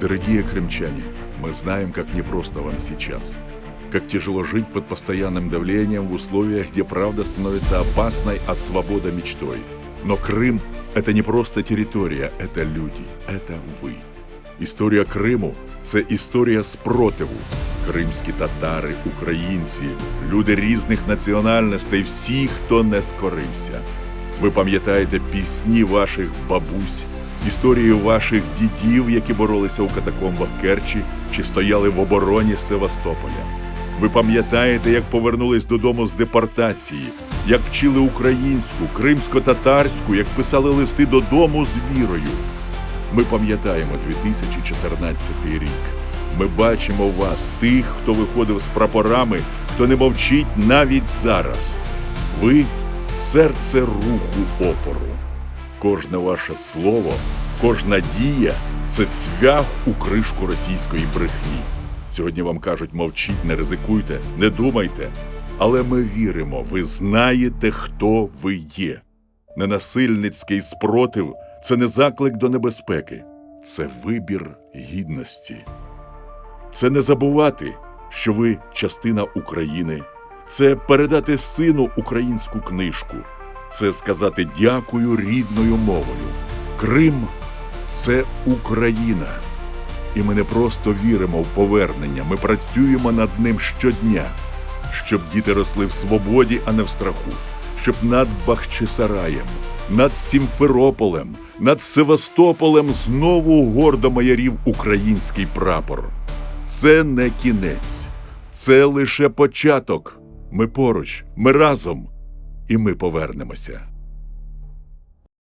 Дорогие крымчане, мы знаем, как непросто вам сейчас. Как тяжело жить под постоянным давлением в условиях, где правда становится опасной, а свобода мечтой. Но Крым – это не просто территория, это люди, это вы. Історія Криму це історія спротиву. Кримські татари, українці, люди різних національностей, всі, хто не скорився. Ви пам'ятаєте пісні ваших бабусь, історії ваших дідів, які боролися у катакомбах Керчі чи стояли в обороні Севастополя. Ви пам'ятаєте, як повернулись додому з депортації, як вчили українську, кримсько-татарську, як писали листи додому з вірою. Ми пам'ятаємо 2014 рік. Ми бачимо вас, тих, хто виходив з прапорами, хто не мовчить навіть зараз. Ви серце руху опору. Кожне ваше слово, кожна дія це цвях у кришку російської брехні. Сьогодні вам кажуть, мовчіть, не ризикуйте, не думайте. Але ми віримо, ви знаєте, хто ви є. Ненасильницький спротив це не заклик до небезпеки, це вибір гідності. Це не забувати, що ви частина України, це передати сину українську книжку, це сказати дякую рідною мовою. Крим це Україна. І ми не просто віримо в повернення, ми працюємо над ним щодня, щоб діти росли в свободі, а не в страху, щоб над Бахчисараєм, над Сімферополем, над Севастополем знову гордо маярів український прапор. Це не кінець, це лише початок. Ми поруч, ми разом, і ми повернемося.